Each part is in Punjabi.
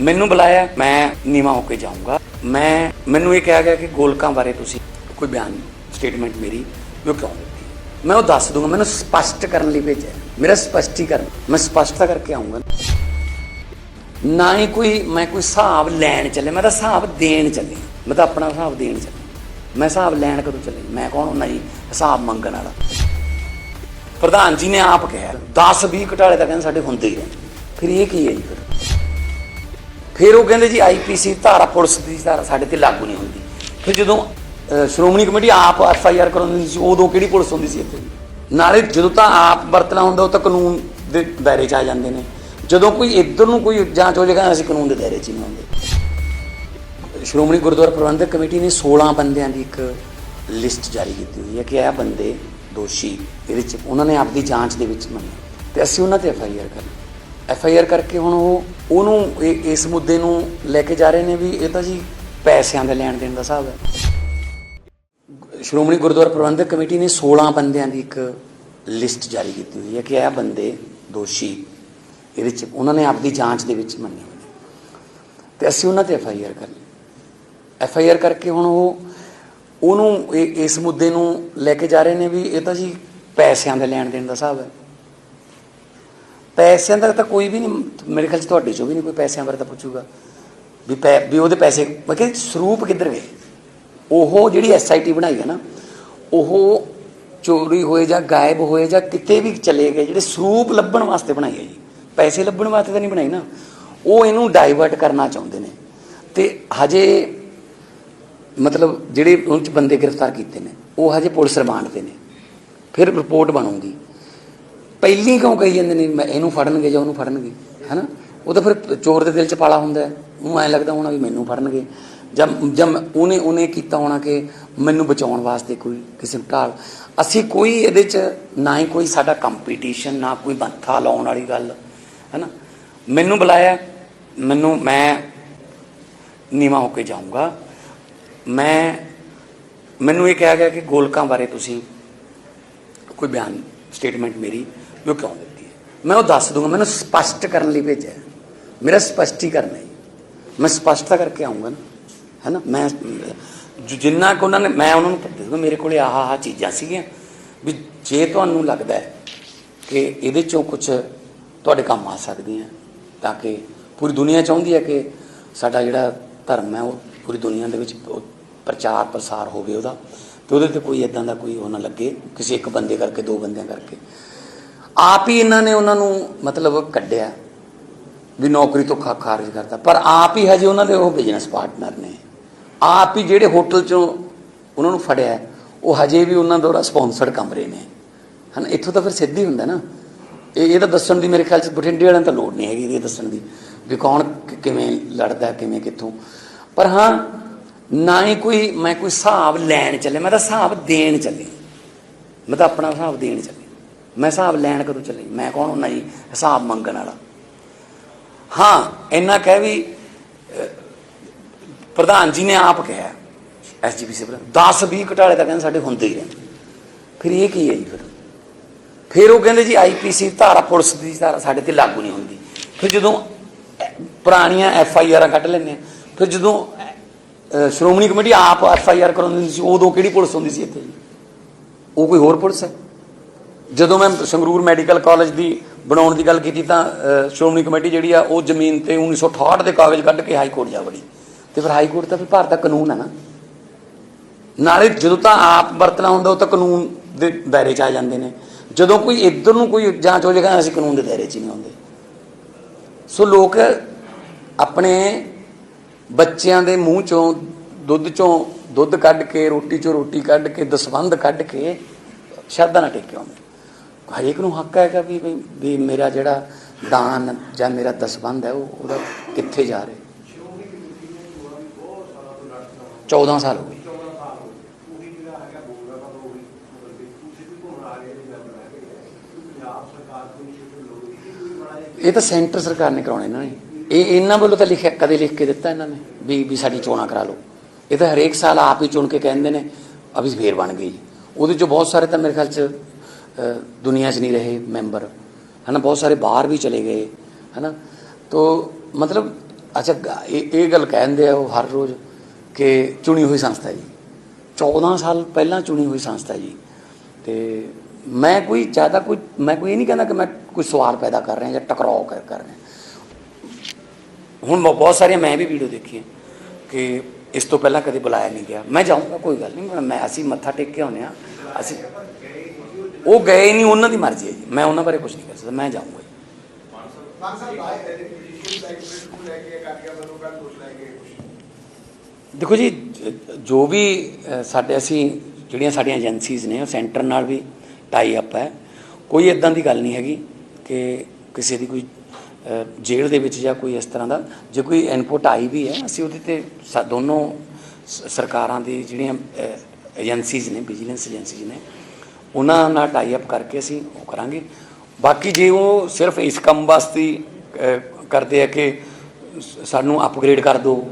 ਮੈਨੂੰ ਬੁਲਾਇਆ, ਮੈਂ ਨੀਵਾ ਹੋ ਕੇ ਜਾਊਂਗਾ। ਮੈਂ, ਮੈਨੂੰ ਇਹ ਕਿਹਾ ਗਿਆ ਕਿ ਗੋਲਕਾਂ ਬਾਰੇ ਤੁਸੀਂ ਕੋਈ ਬਿਆਨ ਸਟੇਟਮੈਂਟ ਮੇਰੀ ਉਹ ਕਿਉਂ ਮੈਂ ਉਹ ਦੱਸ ਦੂੰਗਾ, ਮੈਨੂੰ ਸਪਸ਼ਟ ਕਰਨ ਲਈ ਭੇਜਿਆ। ਮੇਰਾ ਸਪਸ਼ਟੀਕਰਨ, ਮੈਂ ਸਪਸ਼ਟਤਾ ਕਰਕੇ ਆਉਂਗਾ ਨਾ ਹੀ ਕੋਈ, ਮੈਂ ਕੋਈ ਹਿਸਾਬ ਲੈਣ ਚੱਲੇ ਮੈਂ ਤਾਂ ਹਿਸਾਬ ਦੇਣ ਚੱਲੇ ਮੈਂ ਤਾਂ ਆਪਣਾ ਹਿਸਾਬ ਦੇਣ ਚੱਲੇ ਮੈਂ ਹਿਸਾਬ ਲੈਣ ਕਦੋਂ ਚੱਲੇ ਮੈਂ ਕੌਣ ਹੁੰਦਾ ਜੀ? ਹਿਸਾਬ ਮੰਗਣ ਵਾਲਾ। ਪ੍ਰਧਾਨ ਜੀ ਨੇ ਆਪ ਕਿਹਾ 10 20 ਘਟਾਲੇ ਤਾਂ ਕਹਿੰਦੇ ਸਾਡੇ ਹੁੰਦੇ ਹੀ ਰਹਿੰਦੇ। ਫਿਰ ਇਹ ਕੀ ਹੈ ਜੀ ਫਿਰ? ਫਿਰ ਉਹ ਕਹਿੰਦੇ ਜੀ ਆਈਪੀਸੀ ਧਾਰਾ ਪੁਲਿਸ ਦੀ ਧਾਰਾ ਸਾਡੇ ਤੇ ਲਾਗੂ ਨਹੀਂ ਹੁੰਦੀ। ਫਿਰ ਜਦੋਂ ਅਹ, ਸ਼੍ਰੋਮਣੀ ਕਮੇਟੀ ਆਪ ਐਫ ਆਈ ਆਰ ਕਰਾਉਂਦੀ ਸੀ ਉਦੋਂ ਕਿਹੜੀ ਪੁਲਿਸ ਹੁੰਦੀ ਸੀ ਇੱਥੇ? ਨਾਲੇ ਜਦੋਂ ਤਾਂ ਆਪ ਵਰਤਣਾ ਹੁੰਦਾ ਉਹ ਤਾਂ ਕਾਨੂੰਨ ਦੇ ਦਾਇਰੇ 'ਚ ਆ ਜਾਂਦੇ ਨੇ। ਜਦੋਂ ਕੋਈ ਇੱਧਰ ਨੂੰ ਕੋਈ ਜਾਂਚ ਹੋ ਜਾਏਗਾ ਅਸੀਂ ਕਾਨੂੰਨ ਦੇ ਦਾਇਰੇ 'ਚ ਹੀ ਨਹੀਂ ਆਉਂਦੇ। ਸ਼੍ਰੋਮਣੀ ਗੁਰਦੁਆਰਾ ਪ੍ਰਬੰਧਕ ਕਮੇਟੀ ਨੇ 16 ਬੰਦਿਆਂ ਦੀ ਇੱਕ ਲਿਸਟ ਜਾਰੀ ਕੀਤੀ ਹੋਈ ਹੈ ਕਿ ਇਹ ਬੰਦੇ ਦੋਸ਼ੀ ਇਹਦੇ ਵਿੱਚ ਉਹਨਾਂ ਨੇ ਆਪਦੀ ਜਾਂਚ ਦੇ ਵਿੱਚ ਮੰਨੇ। ਤੇ ਅਸੀਂ ਉਹਨਾਂ ਤੇ ਐਫ ਆਈ ਆਰ ਕਰਨੀ। ਐਫ ਆਈ ਆਰ ਕਰਕੇ ਹੁਣ ਉਹ, ਉਹਨੂੰ ਇਹ- ਇਸ ਮੁੱਦੇ ਨੂੰ ਲੈ ਕੇ ਜਾ ਰਹੇ ਨੇ ਵੀ ਇਹ ਤਾਂ ਜੀ ਪੈਸਿਆਂ ਦੇ ਲੈਣ ਦੇਣ ਦਾ ਹਿਸਾਬ ਹੈ। ਸ਼੍ਰੋਮਣੀ ਗੁਰਦੁਆਰਾ ਪ੍ਰਬੰਧਕ ਕਮੇਟੀ ਨੇ 16 ਬੰਦਿਆਂ ਦੀ ਇੱਕ ਲਿਸਟ ਜਾਰੀ ਕੀਤੀ ਹੋਈ ਹੈ ਕਿ ਇਹ ਬੰਦੇ ਦੋਸ਼ੀ ਇਹਦੇ 'ਚ, ਉਹਨਾਂ ਨੇ ਆਪਦੀ ਜਾਂਚ ਦੇ ਵਿੱਚ ਮੰਨੇ ਹੋਏ ਨੇ। ਤੇ ਅਸੀਂ ਉਹਨਾਂ ਤੇ ਐਫ ਆਈ ਆਰ ਕਰਨੀ। ਐਫ ਆਈ ਆਰ ਕਰਕੇ ਹੁਣ ਉਹ, ਉਹਨੂੰ ਇਹ- ਇਸ ਮੁੱਦੇ ਨੂੰ ਲੈ ਕੇ ਜਾ ਰਹੇ ਨੇ ਵੀ ਇਹ ਤਾਂ ਜੀ ਪੈਸਿਆਂ ਦੇ ਲੈਣ ਦੇਣ ਦਾ ਹਿਸਾਬ ਹੈ। ਪੈਸਿਆਂ ਦਾ ਤਾਂ ਕੋਈ ਵੀ ਨਹੀਂ, ਮੇਰੇ ਖਿਆਲ ਚ ਤੁਹਾਡੇ ਚੋਂ ਵੀ ਨਹੀਂ ਕੋਈ ਪੈਸਿਆਂ ਬਾਰੇ ਤਾਂ ਪੁੱਛੂਗਾ। ਵੀ ਪੈ, ਵੀ ਉਹਦੇ ਪੈਸੇ, ਮੈਂ ਕਿਹਾ ਸਰੂਪ ਕਿੱਧਰ ਗਏ? ਉਹ ਜਿਹੜੀ ਐਸਆਈਟੀ ਬਣਾਈ ਹੈ ਨਾ, ਉਹ ਚੋਰੀ ਹੋਏ ਜਾਂ ਗਾਇਬ ਹੋਏ ਜਾਂ ਕਿਤੇ ਵੀ ਚਲੇ ਗਏ, ਜਿਹੜੇ ਸਰੂਪ ਲੱਭਣ ਵਾਸਤੇ ਬਣਾਈ ਹੈ ਜੀ। ਪੈਸੇ ਲੱਭਣ ਵਾਸਤੇ ਤਾਂ ਨਹੀਂ ਬਣਾਈ ਨਾ। ਉਹ ਇਹਨੂੰ ਡਾਈਵਰਟ ਕਰਨਾ ਚਾਹੁੰਦੇ ਨੇ। ਤੇ ਹਜੇ ਮਤਲਬ ਜਿਹੜੇ ਉਹਨਾਂ ਚ ਬੰਦੇ ਗ੍ਰਿਫਤਾਰ ਕੀਤੇ ਨੇ, ਉਹ ਹਜੇ ਪੁਲਿਸ ਰਿਮਾਂਡ ਤੇ ਨੇ। ਫਿਰ ਰਿਪੋਰਟ ਬਣੂਗੀ। ਪਹਿਲੀ ਕਿਉਂ ਕਹੀ ਜਾਂਦੇ ਨੇ ਮੈਂ ਇਹਨੂੰ ਫੜਨਗੇ ਜਾਂ ਉਹਨੂੰ ਫੜਨਗੇ, ਹੈਨਾ? ਉਹ ਤਾਂ ਫਿਰ ਚੋਰ ਦੇ ਦਿਲ 'ਚ ਪਾਲਾ ਹੁੰਦਾ ਉਹਨੂੰ ਐਂ ਲੱਗਦਾ ਹੋਣਾ ਵੀ ਮੈਨੂੰ ਫੜਨਗੇ। ਜਾਂ ਜਾਂ ਉਹਨੇ ਉਹਨੇ ਕੀਤਾ ਹੋਣਾ ਕਿ ਮੈਨੂੰ ਬਚਾਉਣ ਵਾਸਤੇ ਕੋਈ ਕਿਸੇ ਢਾਲ। ਅਸੀਂ ਕੋਈ ਇਹਦੇ 'ਚ ਨਾ ਹੀ ਕੋਈ ਸਾਡਾ ਕੰਪੀਟੀਸ਼ਨ ਨਾ ਕੋਈ ਬੰਥਾ ਲਾਉਣ ਵਾਲੀ ਗੱਲ, ਹੈਨਾ? ਮੈਨੂੰ ਬੁਲਾਇਆ, ਮੈਨੂੰ ਮੈਂ ਨੀਵਾ ਹੋ ਕੇ ਜਾਊਂਗਾ। ਮੈਂ, ਮੈਨੂੰ ਇਹ ਕਿਹਾ ਗਿਆ ਕਿ ਗੋਲਕਾਂ ਬਾਰੇ ਤੁਸੀਂ ਕੋਈ ਬਿਆਨ ਸਟੇਟਮੈਂਟ ਮੇਰੀ ਵੀ ਉਹ ਕਿਉਂ ਦਿੱਤੀ ਹੈ? ਮੈਂ ਉਹ ਦੱਸ ਦੂੰਗਾ, ਮੈਨੂੰ ਸਪਸ਼ਟ ਕਰਨ ਲਈ ਭੇਜਿਆ ਮੇਰਾ ਸਪਸ਼ਟੀਕਰਨ ਹੈ ਮੈਂ ਸਪਸ਼ਟਤਾ ਕਰਕੇ ਆਉਂਗਾ ਨਾ, ਹੈ ਨਾ? ਮੈਂ ਜਿੰਨਾ ਕੁ ਉਹਨਾਂ ਨੇ, ਮੈਂ ਉਹਨਾਂ ਨੂੰ ਦੱਸ ਦੂੰਗਾ, ਮੇਰੇ ਕੋਲੇ ਆਹ ਆਹ ਚੀਜ਼ਾਂ ਸੀਗੀਆਂ। ਵੀ ਜੇ ਤੁਹਾਨੂੰ ਲੱਗਦਾ ਹੈ ਕਿ ਇਹਦੇ ਚੋਂ ਕੁਝ ਤੁਹਾਡੇ ਕੰਮ ਆ ਸਕਦੀਆਂ, ਤਾਂ ਕਿ ਪੂਰੀ ਦੁਨੀਆ ਚਾਹੁੰਦੀ ਹੈ ਕਿ ਸਾਡਾ ਜਿਹੜਾ ਧਰਮ ਹੈ, ਉਹ ਪੂਰੀ ਦੁਨੀਆ ਦੇ ਵਿੱਚ ਪ੍ਰਚਾਰ ਪ੍ਰਸਾਰ ਹੋਵੇ ਉਹਦਾ, ਤੇ ਉਹਦੇ ਤੇ ਕੋਈ ਇਦਾਂ ਦਾ ਕੋਈ ਉਹ ਨਾ ਲੱਗੇ, ਕਿਸੇ ਇੱਕ ਬੰਦੇ ਕਰਕੇ, ਦੋ ਬੰਦਿਆਂ ਕਰਕੇ। ਆਪ ਹੀ ਇਹਨਾਂ ਨੇ ਉਹਨਾਂ ਨੂੰ ਮਤਲਬ ਕੱਢਿਆ ਵੀ ਨੌਕਰੀ ਤੋਂ ਖਾਰਜ ਕਰਤਾ। ਪਰ ਆਪ ਹੀ ਹਜੇ ਉਹਨਾਂ ਦੇ ਉਹ ਬਿਜ਼ਨਸ ਪਾਰਟਨਰ ਨੇ। ਆਪ ਹੀ ਜਿਹੜੇ ਹੋਟਲ ਚੋਂ ਉਹਨਾਂ ਨੂੰ ਫੜਿਆ, ਉਹ ਹਜੇ ਵੀ ਉਹਨਾਂ ਦੁਆਰਾ ਸਪਾਂਸਰਡ ਕਮਰੇ ਨੇ। ਹਨ, ਇੱਥੋਂ ਤਾਂ ਫਿਰ ਸਿੱਧੀ ਹੁੰਦਾ ਨਾ। ਇਹ ਇਹ ਤਾਂ ਦੱਸਣ ਦੀ ਮੇਰੇ ਖਿਆਲ ਚ ਬਠਿੰਡੇ ਵਾਲਿਆਂ ਨੂੰ ਤਾਂ ਲੋੜ ਨਹੀਂ ਹੈਗੀ ਇਹ ਦੱਸਣ ਦੀ, ਵੀ ਕੌਣ ਕਿਵੇਂ ਲੜਦਾ, ਕਿਵੇਂ ਕਿੱਥੋਂ। ਪਰ ਹਾਂ, ਨਾ ਹੀ ਕੋਈ ਮੈਂ ਕੋਈ ਹਿਸਾਬ ਲੈਣ ਚੱਲੇ ਮੈਂ ਤਾਂ ਹਿਸਾਬ ਦੇਣ ਚੱਲੇ ਮੈਂ ਤਾਂ ਆਪਣਾ ਹਿਸਾਬ ਦੇਣ ਚੱਲੇ ਮੈਂ ਹਿਸਾਬ ਲੈਣ ਕਦੋਂ ਚੱਲੇ? ਮੈਂ ਕੌਣ ਹੁੰਦਾ ਜੀ? ਹਿਸਾਬ ਮੰਗਣ ਵਾਲਾ। ਹਾਂ, ਇੰਨਾ ਕਹਿ ਵੀ ਪ੍ਰਧਾਨ ਜੀ ਨੇ ਆਪ ਕਿਹਾ ਐਸਜੀਪੀਸੀ ਪ੍ਰਧਾਨ 10 20 ਘਟਾਲੇ ਤਾਂ ਕਹਿੰਦੇ ਸਾਡੇ ਹੁੰਦੇ ਹੀ ਰਹਿੰਦੇ। ਫਿਰ ਇਹ ਕੀ ਹੈ ਜੀ ਫਿਰ? ਫਿਰ ਉਹ ਕਹਿੰਦੇ ਜੀ ਆਈਪੀਸੀ ਧਾਰਾ ਪੁਲਿਸ ਦੀ ਧਾਰਾ ਸਾਡੇ ਤੇ ਲਾਗੂ ਨਹੀਂ ਹੁੰਦੀ। ਫਿਰ ਜਦੋਂ ਪੁਰਾਣੀਆਂ ਐਫ ਆਈ ਆਰਾਂ ਕੱਢ ਲੈਂਦੇ ਆ ਫਿਰ ਜਦੋਂ ਸ਼੍ਰੋਮਣੀ ਕਮੇਟੀ ਆਪ ਐਫ ਆਈ ਆਰ ਕਰਾਉਂਦੀ ਸੀ, ਉਦੋਂ ਕਿਹੜੀ ਪੁਲਿਸ ਹੁੰਦੀ ਸੀ ਇੱਥੇ? ਉਹ ਕੋਈ ਹੋਰ ਪੁਲਿਸ ਹੈ? ਜਦੋਂ ਮੈਂ ਸੰਗਰੂਰ ਮੈਡੀਕਲ ਕਾਲਜ ਦੀ ਬਣਾਉਣ ਦੀ ਗੱਲ ਕੀਤੀ ਤਾਂ ਸ਼੍ਰੋਮਣੀ ਕਮੇਟੀ ਜਿਹੜੀ ਆ, ਉਹ ਜ਼ਮੀਨ ਤੇ 1968 ਦੇ ਕਾਗਜ਼ ਕੱਢ ਕੇ ਹਾਈ ਕੋਰਟ ਜਾ ਵੜੀ। ਤੇ ਫਿਰ ਹਾਈ ਕੋਰਟ ਤਾਂ ਫਿਰ ਭਾਰਤ ਦਾ ਕਾਨੂੰਨ ਹੈ ਨਾ। ਨਾਲੇ ਜਦੋਂ ਤਾਂ ਆਪ ਵਰਤਣਾ ਹੁੰਦਾ, ਉਹ ਤਾਂ ਕਾਨੂੰਨ ਦੇ ਦਾਇਰੇ 'ਚ ਆ ਜਾਂਦੇ ਨੇ। ਜਦੋਂ ਕੋਈ ਇੱਧਰ ਨੂੰ ਕੋਈ ਜਾਂਚ ਹੋ ਜਾਏਗਾ, ਅਸੀਂ ਕਾਨੂੰਨ ਦੇ ਦਾਇਰੇ 'ਚ ਹੀ ਨਹੀਂ ਆਉਂਦੇ। ਸੋ ਲੋਕ ਆਪਣੇ ਬੱਚਿਆਂ ਦੇ ਮੂੰਹ ਚੋਂ ਦੁੱਧ ਚੋਂ ਦੁੱਧ ਕੱਢ ਕੇ, ਰੋਟੀ ਚੋਂ ਰੋਟੀ ਕੱਢ ਕੇ, ਦਸਵੰਧ ਕੱਢ ਕੇ ਸ਼ਰਧਾ ਨਾਲ ਟੇਕੇ ਆਉਂਦੇ। ਹਰੇਕ ਨੂੰ ਹੱਕ ਹੈਗਾ ਵੀ ਵੀ- ਮੇਰਾ ਜਿਹੜਾ ਦਾਨ ਜਾਂ ਮੇਰਾ ਦਸਵੰਧ ਹੈ, ਉਹ ਉਹਦਾ ਕਿੱਥੇ ਜਾ ਰਿਹਾ? 14 ਸਾਲ ਹੋ ਗਏ। ਇਹ ਤਾਂ ਸੈਂਟਰ ਸਰਕਾਰ ਨੇ ਕਰਾਉਣੇ ਇਹਨਾਂ ਨੇ। ਇਹ ਇਹਨਾਂ ਵੱਲੋਂ ਤਾਂ ਲਿਖਿਆ, ਕਦੇ ਲਿਖ ਕੇ ਦਿੱਤਾ ਇਹਨਾਂ ਨੇ, ਵੀ ਵੀ ਸਾਡੀ ਚੋਣਾਂ ਕਰਾ ਲਓ। ਇਹ ਤਾਂ ਹਰੇਕ ਸਾਲ ਆਪ ਹੀ ਚੁਣ ਕੇ ਕਹਿੰਦੇ ਨੇ, ਅਭੀ ਫੇਰ ਬਣ ਗਈ। ਉਹਦੇ ਚੋਂ ਬਹੁਤ ਸਾਰੇ ਤਾਂ ਮੇਰੇ ਖਿਆਲ ਚ ਅ, ਦੁਨੀਆ 'ਚ ਨਹੀਂ ਰਹੇ ਮੈਂਬਰ। ਹਨਾ ਬਹੁਤ ਸਾਰੇ ਬਾਹਰ ਵੀ ਚਲੇ ਗਏ ਹਨਾ। ਤੋ ਮਤਲਬ ਅੱਛਾ ਇਹ ਇਹ ਗੱਲ ਕਹਿੰਦੇ ਆ ਉਹ ਹਰ ਰੋਜ਼ ਕਿ ਚੁਣੀ ਹੋਈ ਸੰਸਥਾ ਜੀ। 14 ਸਾਲ ਪਹਿਲਾਂ ਚੁਣੀ ਹੋਈ ਸੰਸਥਾ ਜੀ। ਤੇ ਮੈਂ ਕੋਈ ਜ਼ਿਆਦਾ ਕੋਈ ਮੈਂ ਕੋਈ ਇਹ ਨਹੀਂ ਕਹਿੰਦਾ ਕਿ ਮੈਂ ਕੋਈ ਸਵਾਲ ਪੈਦਾ ਕਰ ਰਿਹਾ ਜਾਂ ਟਕਰਾਓ ਕਰ ਕਰ ਰਿਹਾ। ਹੁਣ ਬ- ਬਹੁਤ ਸਾਰੀਆਂ ਮੈਂ ਵੀ ਵੀਡੀਓ ਦੇਖੀਆਂ ਕਿ ਇਸ ਤੋਂ ਪਹਿਲਾਂ ਕਦੇ ਬੁਲਾਇਆ ਨਹੀਂ ਗਿਆ। ਮੈਂ ਜਾਊਂਗਾ ਕੋਈ ਗੱਲ ਨਹੀਂ ਮੈਂ ਅਸੀਂ ਮੱਥਾ ਟੇਕ ਕੇ ਆਉਂਦੇ ਆ ਅਸੀਂ ਉਹ ਗਏ ਨਹੀਂ, ਉਹਨਾਂ ਦੀ ਮਰਜ਼ੀ ਹੈ ਜੀ। ਮੈਂ ਉਹਨਾਂ ਬਾਰੇ ਕੁਝ ਨਹੀਂ ਕਰ ਸਕਦਾ, ਮੈਂ ਜਾਊਂਗਾ ਜੀ। ਦੇਖੋ ਜੀ, ਜੋ ਵੀ ਸਾਡੇ ਅਸੀਂ ਜਿਹੜੀਆਂ ਸਾਡੀਆਂ ਏਜੰਸੀਜ਼ ਨੇ, ਉਹ ਸੈਂਟਰ ਨਾਲ ਵੀ ਟਾਈ ਅਪ ਹੈ। ਕੋਈ ਇਦਾਂ ਦੀ ਗੱਲ ਨਹੀਂ ਹੈਗੀ ਕਿ ਕਿਸੇ ਦੀ ਕੋਈ ਜੇਲ੍ਹ ਦੇ ਵਿੱਚ ਜਾਂ ਕੋਈ ਇਸ ਤਰ੍ਹਾਂ ਦਾ, ਜੇ ਕੋਈ ਇਨਪੁਟ ਆਈ ਵੀ ਹੈ, ਅਸੀਂ ਉਹਦੇ ਤੇ ਸਾ- ਦੋਨੋਂ ਸਰਕਾਰਾਂ ਦੀ ਜਿਹੜੀਆਂ ਏਜੰਸੀਜ਼ ਨੇ ਵਿਜੀਲੈਂਸ ਏਜੰਸੀਜ਼ ਨੇ ਉਹਨਾਂ ਨਾਲ ਟਾਈ ਅਪ ਕਰਕੇ ਅਸੀਂ ਉਹ ਕਰਾਂਗੇ। ਬਾਕੀ ਜੇ ਉਹ ਸਿਰਫ ਇਸ ਕੰਮ ਵਾਸਤੇ ਕਰਦੇ ਆ ਕਿ ਸਾਨੂੰ ਅਪਗ੍ਰੇਡ ਕਰ ਦਿਓ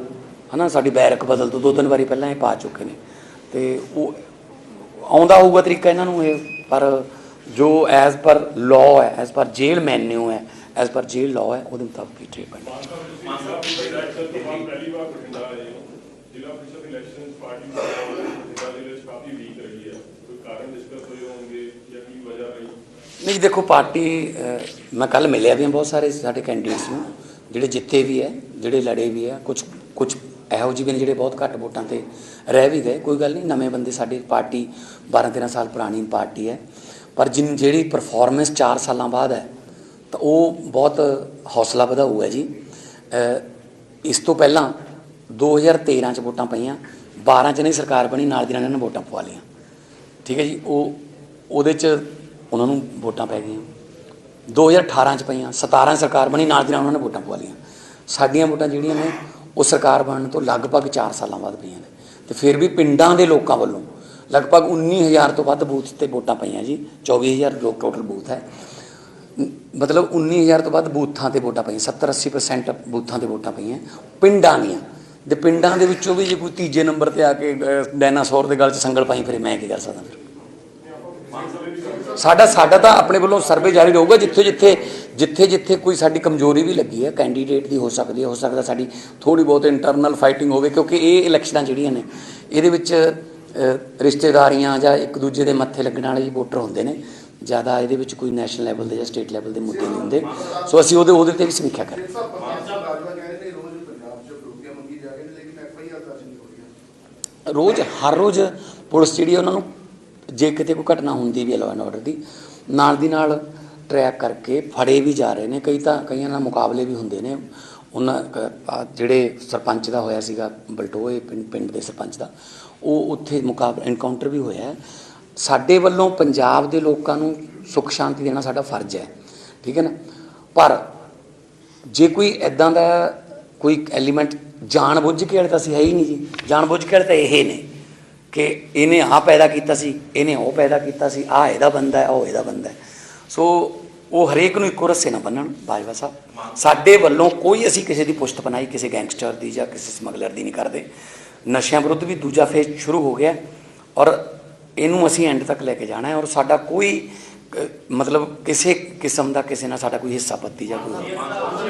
ਹਨਾ, ਸਾਡੀ ਬੈਰਕ ਬਦਲ ਦਿਓ ਦੋ ਤਿੰਨ ਵਾਰੀ ਪਹਿਲਾਂ ਇਹ ਪਾ ਚੁੱਕੇ ਨੇ। ਤੇ ਉਹ ਆਉਂਦਾ ਹੋਊਗਾ ਤਰੀਕਾ ਇਹਨਾਂ ਨੂੰ ਇਹ, ਪਰ ਜੋ ਐਜ਼ ਪਰ ਲਾਅ ਹੈ ਐਜ਼ ਪਰ ਜੇਲ੍ਹ ਮੈਨਿਊ ਹੈ ਐਜ਼ ਪਰ ਜੇਲ੍ਹ ਲਾਅ ਹੈ, ਉਹਦੇ ਮੁਤਾਬਕ ਹੀ ਟ੍ਰੀਟਮੈਂਟ ਇਲੈਕਸ਼ਨ ਜ਼ਿਲ੍ਹਾ ਪ੍ਰੀਸ਼ਦ ਇਲੈਕਸ਼ਨ ਪਾਰਟੀ ਦਾ ਬਠਿੰਡਾ ਦੇ ਵਿੱਚ ਕਾਫੀ ਵੀਕ ਰਹੀ ਹੈ ਕੋਈ ਕਾਰਨ ਡਿਸਕਸ ਹੋਏ ਹੋਣਗੇ ਜਾਂ ਕੀ ਵਜ੍ਹਾ ਰਹੀ ਨਹੀਂ ਦੇਖੋ ਪਾਰਟੀ ਮੈਂ ਕੱਲ ਮਿਲਿਆ ਵੀ ਹਾਂ ਬਹੁਤ ਸਾਰੇ ਸਾਡੇ ਕੈਂਡੀਡੇਟਸ ਨੂੰ, ਜਿਹੜੇ ਜਿੱਤੇ ਵੀ ਹੈ, ਜਿਹੜੇ ਲੜੇ ਵੀ ਹੈ ਕੁਝ ਕੁਝ ਇਹੋ ਜਿਹੇ ਵੀ ਨੇ ਜਿਹੜੇ ਬਹੁਤ ਘੱਟ ਵੋਟਾਂ ਤੇ ਰਹਿ ਵੀ ਗਏ। ਕੋਈ ਗੱਲ ਨਹੀਂ, ਨਵੇਂ ਬੰਦੇ ਸਾਡੀ ਪਾਰਟੀ 12 13 ਸਾਲ ਪੁਰਾਣੀ ਪਾਰਟੀ ਹੈ। ਪਰ ਜਿਨ, ਜਿਹੜੀ ਪਰਫਾਰਮੈਂਸ 4 ਸਾਲਾਂ ਬਾਅਦ ਹੈ, ਤਾਂ ਉਹ ਬਹੁਤ ਹੌਸਲਾ ਵਧਾਊ ਹੈ ਜੀ। ਇਸ ਤੋਂ ਪਹਿਲਾਂ 2013 ਚ ਵੋਟਾਂ ਪਈਆਂ 12 ਚ ਨਹੀਂ ਸਰਕਾਰ ਬਣੀ, ਨਾਲ ਦੀ ਨਾਲ ਇਹਨਾਂ ਨੇ ਵੋਟਾਂ ਪਵਾ ਲਈਆਂ। ਠੀਕ ਹੈ ਜੀ, ਉਹ, ਉਹਦੇ ਚ ਉਹਨਾਂ ਨੂੰ ਵੋਟਾਂ ਪੈ ਗਈਆਂ। 2018 ਚ ਪਈਆਂ 17 ਸਰਕਾਰ ਬਣੀ, ਨਾਲ ਦੀ ਨਾਲ ਉਹਨਾਂ ਨੇ ਵੋਟਾਂ ਪਵਾ ਲਈਆਂ। ਸਾਡੀਆਂ ਵੋਟਾਂ ਜਿਹੜੀਆਂ ਨੇ, ਉਹ ਸਰਕਾਰ ਬਣਨ ਤੋਂ ਲਗਭਗ 4 ਸਾਲਾਂ ਬਾਅਦ ਪਈਆਂ ਨੇ। ਤੇ ਫਿਰ ਵੀ ਪਿੰਡਾਂ ਦੇ ਲੋਕਾਂ ਵੱਲੋਂ ਲਗਭਗ 19000 ਤੋਂ ਵੱਧ ਬੂਥ ਤੇ ਵੋਟਾਂ ਪਈਆਂ ਜੀ। 24000 ਲੋਕ ਟੋਟਲ ਬੂਥ ਹੈ। ਮ- ਮਤਲਬ 19000 ਤੋਂ ਵੱਧ ਬੂਥਾਂ ਤੇ ਵੋਟਾਂ ਪਈਆਂ 70 80% ਬੂਥਾਂ ਤੇ ਵੋਟਾਂ ਪਈਆਂ। ਪਿੰਡਾਂ ਦੀਆਂ। ਤੇ ਪਿੰਡਾਂ ਦੇ ਵਿੱਚੋਂ ਵੀ ਜੇ ਕੋਈ ਤੀਜੇ ਨੰਬਰ ਤੇ ਆ ਕੇ ਡਾਇਨਾਸੌਰ ਦੇ ਗਲ 'ਚ ਸੰਗਲ ਪਾਈ, ਫਿਰੇ ਮੈਂ ਕੀ ਕਰ ਸਕਦਾ? ਸਾਡਾ ਸਾਡਾ ਤਾਂ ਆਪਣੇ ਵੱਲੋਂ ਸਰਵੇ ਜਾਰੀ ਰਹੂਗਾ ਜਿੱਥੇ ਜਿੱਥੇ ਜਿੱਥੇ ਜਿੱਥੇ ਕੋਈ ਸਾਡੀ ਕਮਜ਼ੋਰੀ ਵੀ ਲੱਗੀ ਹੈ ਕੈਂਡੀਡੇਟ ਦੀ ਹੋ ਸਕਦੀ ਹੈ ਹੋ ਸਕਦਾ ਸਾਡੀ ਥੋੜੀ ਬਹੁਤ ਇੰਟਰਨਲ ਫਾਈਟਿੰਗ ਹੋਵੇ ਕਿਉਂਕਿ ਇਹ ਇਲੈਕਸ਼ਨਾਂ ਜਿਹੜੀਆਂ ਨੇ ਇਹਦੇ ਵਿੱਚ ਰਿਸ਼ਤੇਦਾਰੀਆਂ ਜਾਂ ਇੱਕ ਦੂਜੇ ਦੇ ਮੱਥੇ ਲੱਗਣ ਵਾਲੇ ਹੀ ਵੋਟਰ ਹੁੰਦੇ ਨੇ ਜ਼ਿਆਦਾ ਇਹਦੇ ਵਿੱਚ ਕੋਈ ਨੈਸ਼ਨਲ ਲੈਵਲ ਦੇ ਜਾਂ ਸਟੇਟ ਲੈਵਲ ਦੇ ਮੁੱਦੇ ਨਹੀਂ ਹੁੰਦੇ। ਸੋ ਅਸੀਂ ਉਹਦੇ ਉਹਦੇ ਤੇ ਵੀ ਸਮੀਖਿਆ ਕਰਾਂਗੇ। ਰੋਜ਼ ਹਰ ਰੋਜ਼ ਪੁਲਿਸ ਜਿਹੜੀ ਉਹਨਾਂ ਨੂੰ ਜੇ ਕਿਤੇ ਕੋਈ ਘਟਨਾ ਹੁੰਦੀ ਵੀ ਹੈ ਲਾਅ ਐਂਡ ਆਰਡਰ ਦੀ, ਨਾਲ ਦੀ ਨਾਲ ਟਰੈਕ ਕਰਕੇ ਫੜੇ ਵੀ ਜਾ ਰਹੇ ਨੇ, ਕਈ ਤਾਂ ਕਈਆਂ ਨਾਲ ਮੁਕਾਬਲੇ ਵੀ ਹੁੰਦੇ ਨੇ। ਉਹਨਾਂ ਜਿਹੜੇ ਸਰਪੰਚ ਦਾ ਹੋਇਆ ਸੀਗਾ, ਬਲਟੋਏ ਪਿੰਡ ਪਿੰਡ ਦੇ ਸਰਪੰਚ ਦਾ, ਉਹ ਉੱਥੇ ਮੁਕਾਬਲਾ ਐਨਕਾਊਂਟਰ ਵੀ ਹੋਇਆ ਸਾਡੇ ਵੱਲੋਂ ਪੰਜਾਬ ਦੇ ਲੋਕਾਂ ਨੂੰ ਸੁੱਖ ਸ਼ਾਂਤੀ ਦੇਣਾ ਸਾਡਾ ਫਰਜ਼ ਹੈ, ਠੀਕ ਹੈ ਨਾ? ਪਰ ਜੇ ਕੋਈ ਐਦਾਂ ਦਾ ਕੋਈ ਐਲੀਮੈਂਟ ਜਾਣ ਬੁੱਝ ਕੇ ਵਾਲੇ ਤਾਂ ਅਸੀਂ ਹੈ ਹੀ ਨਹੀਂ ਜੀ। ਜਾਣ ਬੁੱਝ ਕੇ ਵਾਲੇ ਤਾਂ ਇਹ ਨੇ। ਕਿ ਇਹਨੇ ਆਹ ਪੈਦਾ ਕੀਤਾ ਸੀ, ਇਹਨੇ ਉਹ ਪੈਦਾ ਕੀਤਾ ਸੀ, ਆਹ ਇਹਦਾ ਬੰਦਾ ਹੈ, ਉਹ ਇਹਦਾ ਬੰਦਾ ਹੈ। ਸੋ ਉਹ ਹਰੇਕ ਨੂੰ ਇੱਕੋ ਰੱਸੇ ਨਾ ਬੰਨਣ, ਬਾਜਵਾ ਸਾਹਿਬ। ਸਾਡੇ ਵੱਲੋਂ ਕੋਈ ਅਸੀਂ ਕਿਸੇ ਦੀ ਪੁਸ਼ਤ ਬਣਾਈ, ਕਿਸੇ ਗੈਂਗਸਟਰ ਦੀ ਜਾਂ ਕਿਸੇ ਸਮਗਲਰ ਦੀ ਨਹੀਂ ਕਰਦੇ। ਨਸ਼ਿਆਂ ਵਿਰੁੱਧ ਵੀ ਦੂਜਾ ਫੇਜ਼ ਸ਼ੁਰੂ ਹੋ ਗਿਆ ਔਰ ਇਹਨੂੰ ਅਸੀਂ ਐਂਡ ਤੱਕ ਲੈ ਕੇ ਜਾਣਾ ਹੈ ਔਰ ਸਾਡਾ ਕੋਈ ਮਤਲਬ ਕਿਸੇ ਕਿਸਮ ਦਾ ਕਿਸੇ ਨਾਲ ਸਾਡਾ ਕੋਈ ਹਿੱਸਾ ਪੱਤੀ ਜਾਂ ਕੋਈ ਜਿਹੜਾ